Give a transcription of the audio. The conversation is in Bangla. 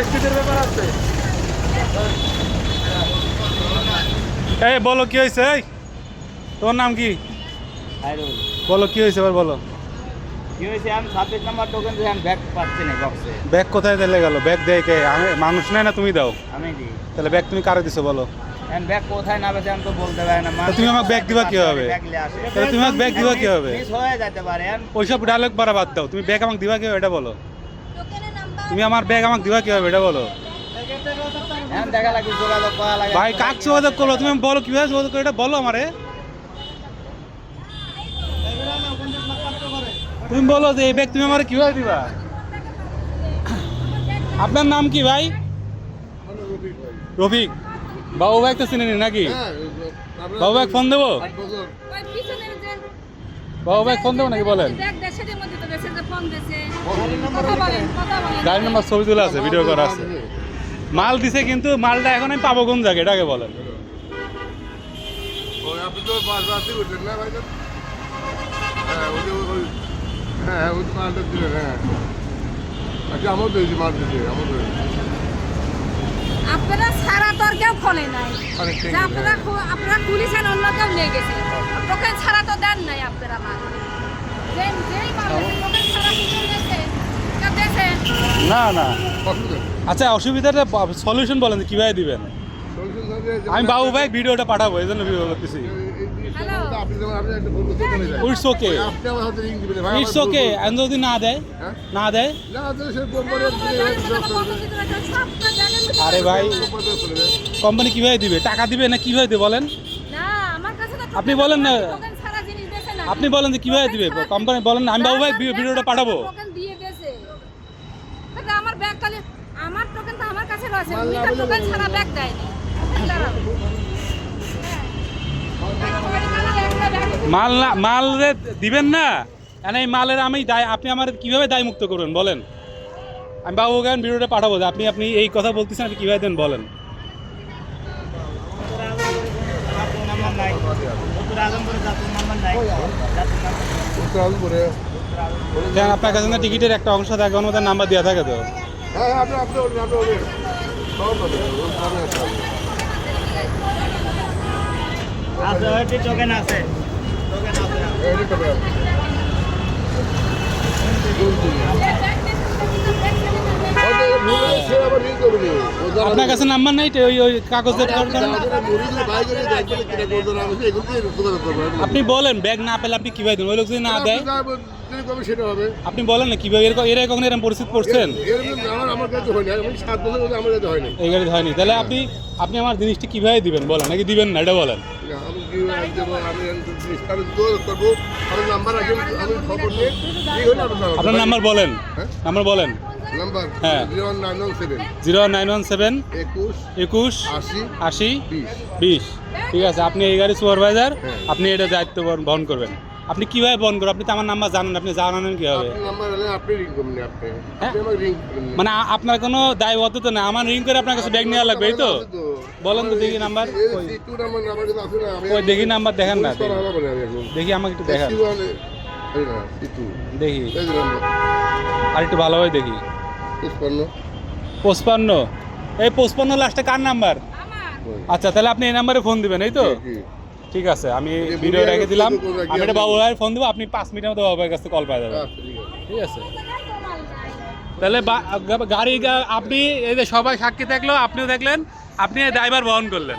প্রেস্টিজের ব্যাপার আছে। এই বলো কি হয়েছে? এই তোর নাম কি? বলো কি হয়েছে এবার বলো। কি হয়েছে? আমি ছাব্বিশ নাম্বার টোকেন দিয়ে আমি ব্যাগ পাচ্ছি না বক্সে ব্যাগ কোথায় দিলে গেল? ব্যাগ দেয় কে? আমি মানুষ নেয় না তুমি দাও। আমি দিই তাহলে ব্যাগ তুমি কারে দিছো বলো? ব্যাগ কোথায় নাবে আমি তো বলতে পারি না। তুমি আমাকে ব্যাগ দিবা নিয়ে আসে। তাহলে তুমি আমাকে ব্যাগ দিবা কীভাবে? মিস হয়ে যেতে পারে। ওইসব ডায়লগ বারা বাদ দাও। তুমি ব্যাগ আমাকে দিবা কীভাবে? এটা বলো। তুমি আমার ব্যাগ আমাকে দিবা কীভাবে এটা বলো। লাগে ভাই কাক যোগাযোগ করল? তুমি বলো কীভাবে যোগাযোগ করো এটা বলো আমারে। তুমি বলো যে এই ব্যাগ তুমি আমার কীভাবে দিবা? আপনার নাম কি ভাই? রফিক। বাবু ভাই তো চিনেনি নাকি? বাবু ভাই ফোন দেবো? বাবু ভাই ফোন দেবো নাকি বলেন? ব্যাগ দেশে যে মধ্যে তো দেশে যে ফোন দেশে। কথা বলেন কথা বলেন। গাড়ি নাম্বার ছবি তোলা আছে ভিডিও করা আছে। মাল দিছে কিন্তু মালটা এখন আমি পাবো কোন জায়গায় এটাকে বলেন। হ্যাঁ ওই হ্যাঁ তো মালটা দিলেন হ্যাঁ। আচ্ছা আমার দিয়েছি মাল দিয়েছি আমার তোর কেউ খোলে নাই। যে আপনারা খু- আপনারা খুলিছেন অন্য কেউ নিয়ে গেছে। টোকেন ছাড়া তো দেন নাই আপনারা মাল যে যেই মাল টোকেন ছাড়া খুলে গেছে কেউ দেশে। না না। আচ্ছা অসুবিধাটা সলিউশন বলেন কীভাবে দিবেন? আমি বাবু ভাই ভিডিওটা পাঠাবো এই জন্য ভিডিও করতেছি। ইটস ওকে ইটস ওকে আমি যদি না দেয়? না দেয়। না, আরে ভাই কোম্পানি কীভাবে দিবে? টাকা দিবে না কীভাবে দিবে বলেন? না আমার কাছে তো আপনি বলেন না। টোকেন ছাড়া জিনিস দেশে না। আপনি বলেন যে কীভাবে দিবে? কোম্পানি বলেন না। আমি বাবু ভাই ভিডিওটা পাঠাবো। টোকেন দিয়ে গেছে তাহলে আমার ব্যাগ তাহলে আমার টোকেন তো আমার কাছে রয়েছে। মাল না টোকেন ছাড়া ব্যাগ দেয়নি টোকেন দাঁড়াও। মাল না মাল রে দিবেন না? এই মালের আমি দায় আপনি আমার কীভাবে দায় মুক্ত করবেন? বলেন। আমি বাবু গান ভিডিওটা পাঠাবো যে আপনি আপনি এই কথা বলতেছেন আপনি কীভাবে দেন বলেন। আপনার কাছে টিকিটের একটা অংশ থাকে ওনাদের নাম্বার দেওয়া থাকে তো। হ্যাঁ, হ্যাঁ, আপনি- আপনি বলুন, আপনি বলুন। সব পাবেন, ওই সামনে আছে। আছে ওইটি টোকেন আছে টোকেন আছে এই নিতে পারেন। ওটা ভুল হলে সে আবার ring করবে? আপনার কাছে নাম্বার নাই? ওই ওই কাগজের। আপনি বলেন ব্যাগ না পেলে আপনি কীভাবে দেন ওই লোক যদি না দেয়? আপনি বলেন না কীভাবে এরকম এরা কখন এরকম পরিস্থিতি পড়ছেন। এই গাড়ি হয়নি। তাহলে আপনি আপনি আমার জিনিসটি কীভাবে দিবেন? বলেন নাকি দিবেন না? এটা বলেন। আপনার নাম্বার- বলেন। হ্যাঁ? নাম্বার বলেন। হ্যাঁ। Zero nine one seven. একুশ আশি আশি বিশ। ঠিক আছে আপনি এই গাড়ির সুপারভাইজার হ্যাঁ। আপনি এটা দায়িত্ব বহন- করবেন। আপনি কীভাবে বহন করবেন? আপনি তো আমার নাম্বার জানেন আপনি জানানেন কীভাবে? হ্যাঁ? মানে আপনার কোনো দায়বদ্ধতা না আমার রিং করে আপনার কাছে ব্যাগ নেওয়া লাগবে এই তো। বলেন তো দেখি নাম্বার। ওই C2 নাম্বার নাম্বার কিন্তু আছে না, আমি- ওই দেখি নাম্বার দেখান না, দেখি। আমাকে একটু দেখান। C1 এ- এই না, C2 দেখি। আর একটু ভালোভাবে দেখি। পঁচপান্ন। এই পঁচপান্ন লাস্টে কার নাম্বার? আচ্ছা তাহলে আপনি এই নাম্বারে ফোন দিবেন এই তো। ঠিক আছে আমি ভিডিও রেখে দিলাম। আমি এটা বাবু ভাইয়ের ফোন দেবো আপনি পাঁচ মিনিটের মতো বাবু ভাইয়ের কাছে কল পাওয়া যাবেন আচ্ছা, ঠিক আছে। তাহলে গাড়ি আপনি এই যে সবাই সাক্ষী থাকল আপনিও দেখলেন আপনি ড্রাইভার বহন করলেন।